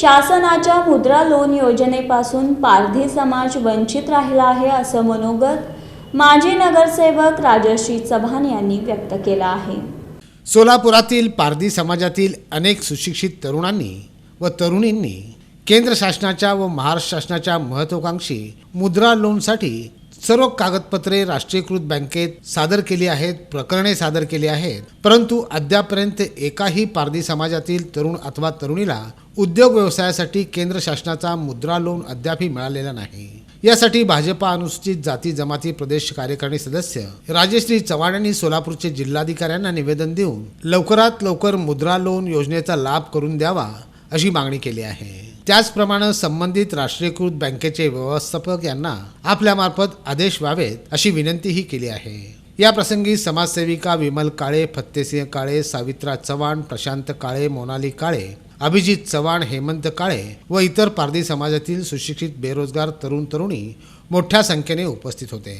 शासनाच्या मुद्रा लोन योजनेपासून पारधी समाज वंचित राहिला आहे असं मनोगत माजी नगरसेवक राजश्री चव्हाण यांनी व्यक्त केलं आहे. सोलापुरातील पारधी समाजातील अनेक सुशिक्षित तरुणांनी व तरुणींनी केंद्र शासनाच्या व महाराष्ट्र शासनाच्या महत्वाकांक्षी मुद्रा लोनसाठी सर्व कागदपत्रे राष्ट्रीयकृत बँकेत सादर केली आहेत प्रकरणे सादर केली आहेत. परंतु अद्यापर्यंत एकाही पारधी समाजातील तरुण अथवा तरुणीला उद्योग व्यवसायासाठी केंद्र शासनाचा मुद्रा लोन अद्यापही मिळालेला नाही. यासाठी भाजपा अनुसूचित जाती जमाती प्रदेश कार्यकारिणी सदस्य राजेश्री चव्हाण यांनी सोलापूरचे जिल्हाधिकाऱ्यांना निवेदन देऊन लवकरात लवकर मुद्रा लोन योजनेचा लाभ करून द्यावा अशी मागणी केली आहे. त्याचप्रमाणे संबंधित राष्ट्रीयकृत बँकेचे व्यवस्थापक यांना आपल्यामार्फत आदेश व्हावेत अशी विनंतीही केली आहे. या प्रसंगी समाजसेविका विमल काळे फत्तेसिंह काळे सावित्रा चव्हाण प्रशांत काळे मोनाली काळे अभिजित चव्हाण हेमंत काळे व इतर पारधी समाजातील सुशिक्षित बेरोजगार तरुण तरुणी मोठ्या संख्येने उपस्थित होते.